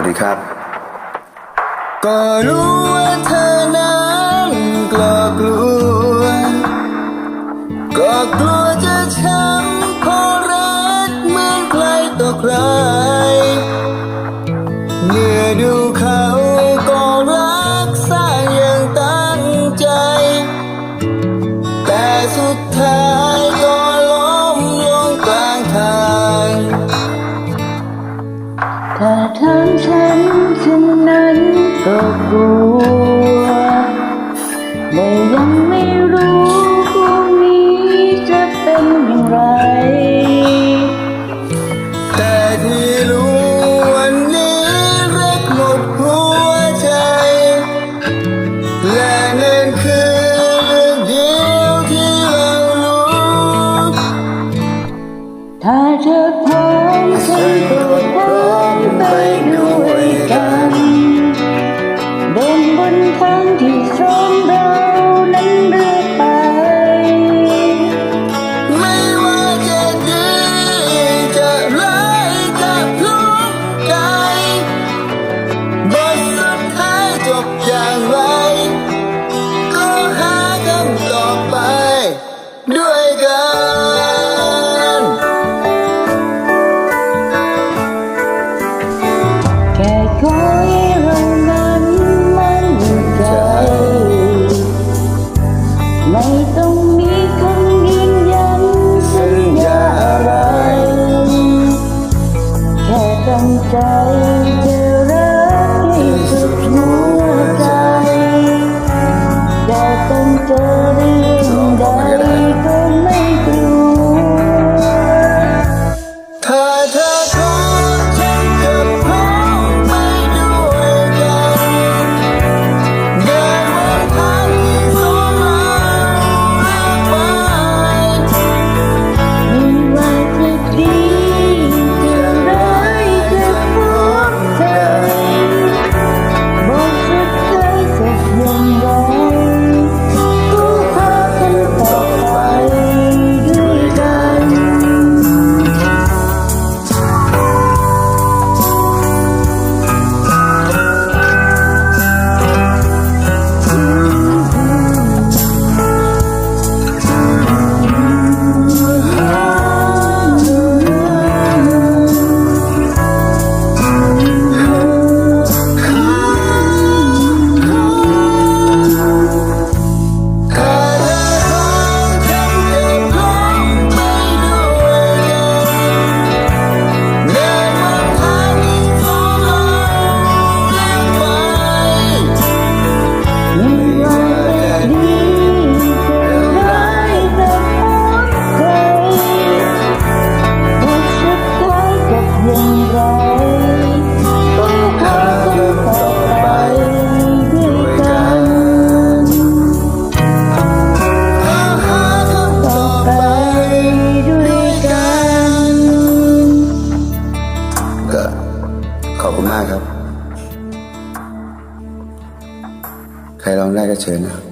วัสดีครับ ก็รู้ว่าเธอนั้นกลักลัวก็กลัวจะช้ำพรรักเมือใครตกรั ถามฉันฉันนั้นก็กลัว ใจจะรักที่สุดหัวใจแต่ต้เจอ รร้องได้ก็เชิญนะ